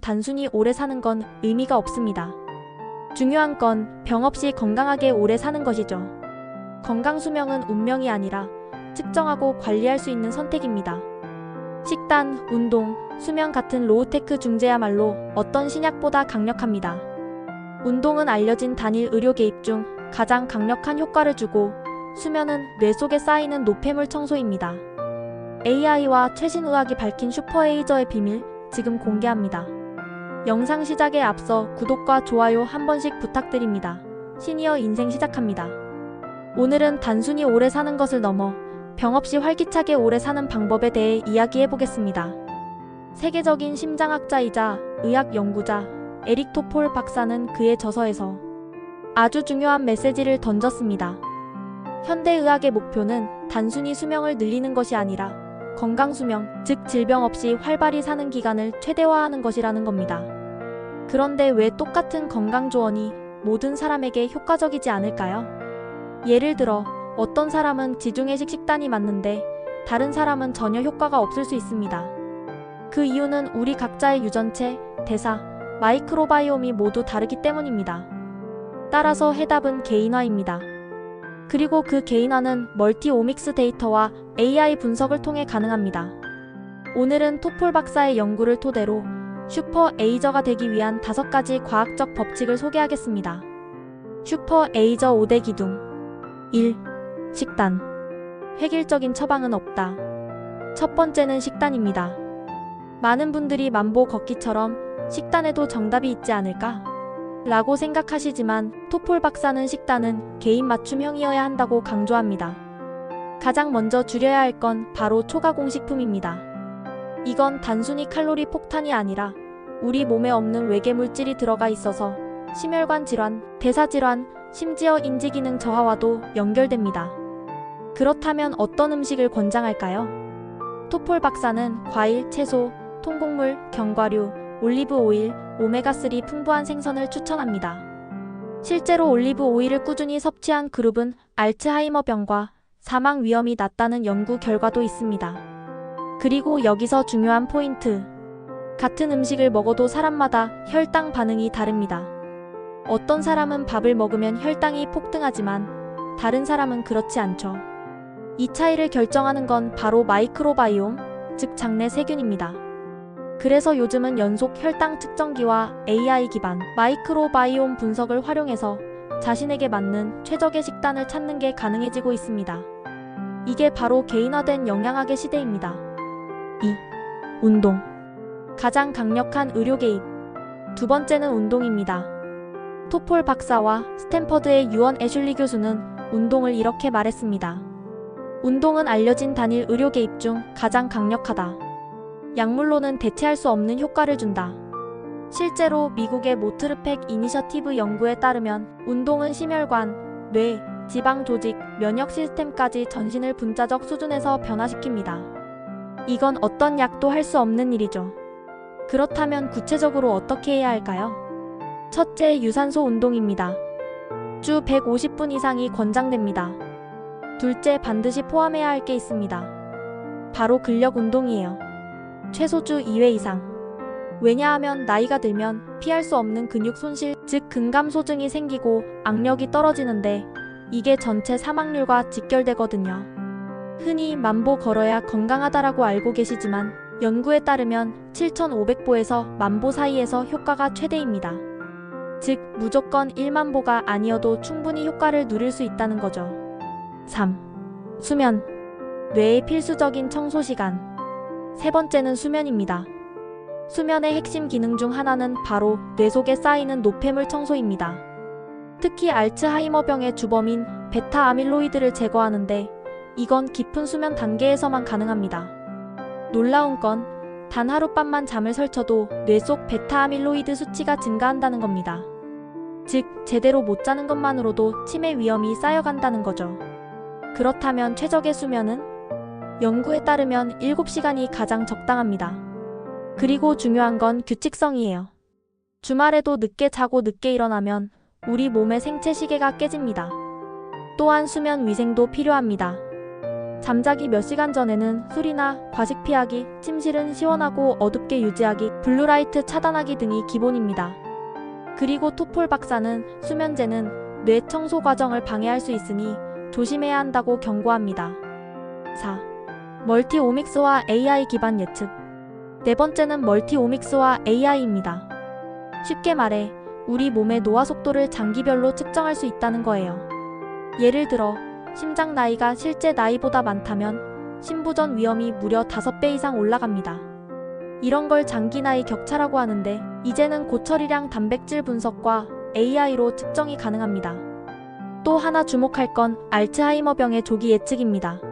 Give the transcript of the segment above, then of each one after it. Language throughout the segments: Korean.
단순히 오래 사는 건 의미가 없습니다. 중요한 건 병 없이 건강하게 오래 사는 것이죠. 건강 수명은 운명이 아니라 측정하고 관리할 수 있는 선택입니다. 식단, 운동, 수면 같은 로우테크 중재야말로 어떤 신약보다 강력합니다. 운동은 알려진 단일 의료 개입 중 가장 강력한 효과를 주고 수면은 뇌 속에 쌓이는 노폐물 청소입니다. AI와 최신 의학이 밝힌 슈퍼에이저의 비밀 지금 공개합니다. 영상 시작에 앞서 구독과 좋아요 한 번씩 부탁드립니다. 시니어 인생 시작합니다. 오늘은 단순히 오래 사는 것을 넘어 병 없이 활기차게 오래 사는 방법에 대해 이야기해 보겠습니다. 세계적인 심장학자이자 의학 연구자 에릭 토폴 박사는 그의 저서에서 아주 중요한 메시지를 던졌습니다. 현대의학의 목표는 단순히 수명을 늘리는 것이 아니라 건강 수명, 즉 질병 없이 활발히 사는 기간을 최대화하는 것이라는 겁니다. 그런데 왜 똑같은 건강 조언이 모든 사람에게 효과적이지 않을까요? 예를 들어 어떤 사람은 지중해식 식단이 맞는데 다른 사람은 전혀 효과가 없을 수 있습니다. 그 이유는 우리 각자의 유전체, 대사, 마이크로바이옴이 모두 다르기 때문입니다. 따라서 해답은 개인화입니다. 그리고 그 개인화는 멀티 오믹스 데이터와 AI 분석을 통해 가능합니다. 오늘은 토폴 박사의 연구를 토대로 슈퍼 에이저가 되기 위한 다섯 가지 과학적 법칙을 소개하겠습니다. 슈퍼 에이저 5대 기둥 1. 식단 획일적인 처방은 없다. 첫 번째는 식단입니다. 많은 분들이 만보 걷기처럼 식단에도 정답이 있지 않을까? 라고 생각하시지만 토폴 박사는 식단은 개인 맞춤형이어야 한다고 강조합니다. 가장 먼저 줄여야 할 건 바로 초가공식품입니다. 이건 단순히 칼로리 폭탄이 아니라 우리 몸에 없는 외계 물질이 들어가 있어서 심혈관 질환, 대사 질환, 심지어 인지 기능 저하와도 연결됩니다. 그렇다면 어떤 음식을 권장할까요? 토폴 박사는 과일, 채소, 통곡물, 견과류, 올리브 오일, 오메가3 풍부한 생선을 추천합니다. 실제로 올리브 오일을 꾸준히 섭취한 그룹은 알츠하이머병과 사망 위험이 낮다는 연구 결과도 있습니다. 그리고 여기서 중요한 포인트. 같은 음식을 먹어도 사람마다 혈당 반응이 다릅니다. 어떤 사람은 밥을 먹으면 혈당이 폭등하지만 다른 사람은 그렇지 않죠. 이 차이를 결정하는 건 바로 마이크로바이옴, 즉 장내 세균입니다. 그래서 요즘은 연속 혈당 측정기와 AI 기반 마이크로바이옴 분석을 활용해서 자신에게 맞는 최적의 식단을 찾는 게 가능해지고 있습니다. 이게 바로 개인화된 영양학의 시대입니다. 2. 운동. 가장 강력한 의료 개입. 두 번째는 운동입니다. 토폴 박사와 스탠퍼드의 유언 애슐리 교수는 운동을 이렇게 말했습니다. 운동은 알려진 단일 의료 개입 중 가장 강력하다. 약물로는 대체할 수 없는 효과를 준다. 실제로 미국의 모트르팩 이니셔티브 연구에 따르면 운동은 심혈관, 뇌, 지방 조직, 면역 시스템까지 전신을 분자적 수준에서 변화시킵니다. 이건 어떤 약도 할 수 없는 일이죠. 그렇다면 구체적으로 어떻게 해야 할까요? 첫째, 유산소 운동입니다. 주 150분 이상이 권장됩니다. 둘째, 반드시 포함해야 할 게 있습니다. 바로 근력 운동이에요. 최소 주 2회 이상. 왜냐하면 나이가 들면 피할 수 없는 근육 손실, 즉 근감 소증이 생기고 악력이 떨어지는데 이게 전체 사망률과 직결되거든요. 흔히 만보 걸어야 건강하다라고 알고 계시지만 연구에 따르면 7,500보에서 만보 사이에서 효과가 최대입니다. 즉 무조건 1만 보가 아니어도 충분히 효과를 누릴 수 있다는 거죠. 3. 수면. 뇌의 필수적인 청소 시간. 세 번째는 수면입니다. 수면의 핵심 기능 중 하나는 바로 뇌 속에 쌓이는 노폐물 청소입니다. 특히 알츠하이머병의 주범인 베타 아밀로이드를 제거하는데 이건 깊은 수면 단계에서만 가능합니다. 놀라운 건 단 하룻밤만 잠을 설쳐도 뇌 속 베타 아밀로이드 수치가 증가한다는 겁니다. 즉, 제대로 못 자는 것만으로도 치매 위험이 쌓여간다는 거죠. 그렇다면 최적의 수면은? 연구에 따르면 7시간이 가장 적당합니다. 그리고 중요한 건 규칙성이에요. 주말에도 늦게 자고 늦게 일어나면 우리 몸의 생체 시계가 깨집니다. 또한 수면 위생도 필요합니다. 잠자기 몇 시간 전에는 술이나 과식 피하기, 침실은 시원하고 어둡게 유지하기, 블루라이트 차단하기 등이 기본입니다. 그리고 토폴 박사는 수면제는 뇌 청소 과정을 방해할 수 있으니 조심해야 한다고 경고합니다. 4. 멀티 오믹스와 AI 기반 예측. 네 번째는 멀티 오믹스와 AI입니다. 쉽게 말해, 우리 몸의 노화 속도를 장기별로 측정할 수 있다는 거예요. 예를 들어, 심장 나이가 실제 나이보다 많다면 신부전 위험이 무려 5배 이상 올라갑니다. 이런 걸 장기 나이 격차라고 하는데, 이제는 고처리량 단백질 분석과 AI로 측정이 가능합니다. 또 하나 주목할 건 알츠하이머병의 조기 예측입니다.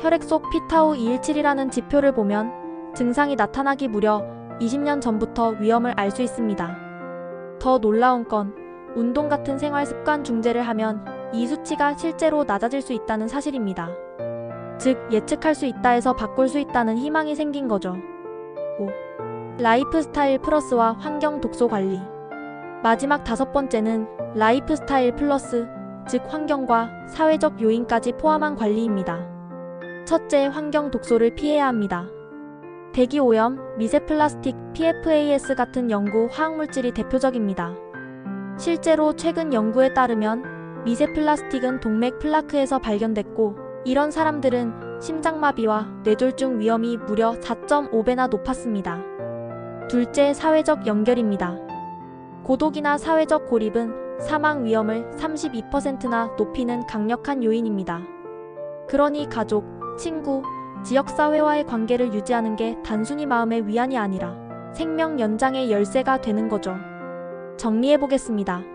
혈액 속 피타우 217이라는 지표를 보면 증상이 나타나기 무려 20년 전부터 위험을 알 수 있습니다. 더 놀라운 건 운동 같은 생활 습관 중재를 하면 이 수치가 실제로 낮아질 수 있다는 사실입니다. 즉, 예측할 수 있다 해서 바꿀 수 있다는 희망이 생긴 거죠. 5. 라이프 스타일 플러스와 환경 독소 관리. 마지막 다섯 번째는 라이프 스타일 플러스, 즉 환경과 사회적 요인까지 포함한 관리입니다. 첫째, 환경 독소를 피해야 합니다. 대기 오염, 미세 플라스틱, PFAS 같은 연구 화학물질이 대표적입니다. 실제로 최근 연구에 따르면 미세 플라스틱은 동맥 플라크에서 발견됐고 이런 사람들은 심장마비와 뇌졸중 위험이 무려 4.5배나 높았습니다. 둘째, 사회적 연결입니다. 고독이나 사회적 고립은 사망 위험을 32%나 높이는 강력한 요인입니다. 그러니 가족, 친구, 지역사회와의 관계를 유지하는 게 단순히 마음의 위안이 아니라 생명 연장의 열쇠가 되는 거죠. 정리해 보겠습니다.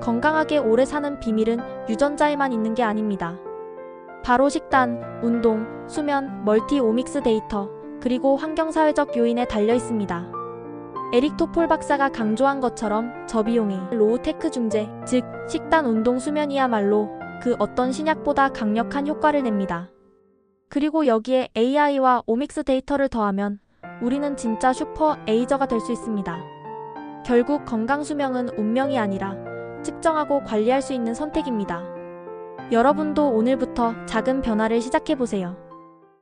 건강하게 오래 사는 비밀은 유전자에만 있는 게 아닙니다. 바로 식단, 운동, 수면, 멀티 오믹스 데이터, 그리고 환경사회적 요인에 달려 있습니다. 에릭 토폴 박사가 강조한 것처럼 저비용의 로우테크 중재, 즉 식단, 운동, 수면이야말로 그 어떤 신약보다 강력한 효과를 냅니다. 그리고 여기에 AI와 오믹스 데이터를 더하면 우리는 진짜 슈퍼 에이저가 될 수 있습니다. 결국 건강 수명은 운명이 아니라 측정하고 관리할 수 있는 선택입니다. 여러분도 오늘부터 작은 변화를 시작해 보세요.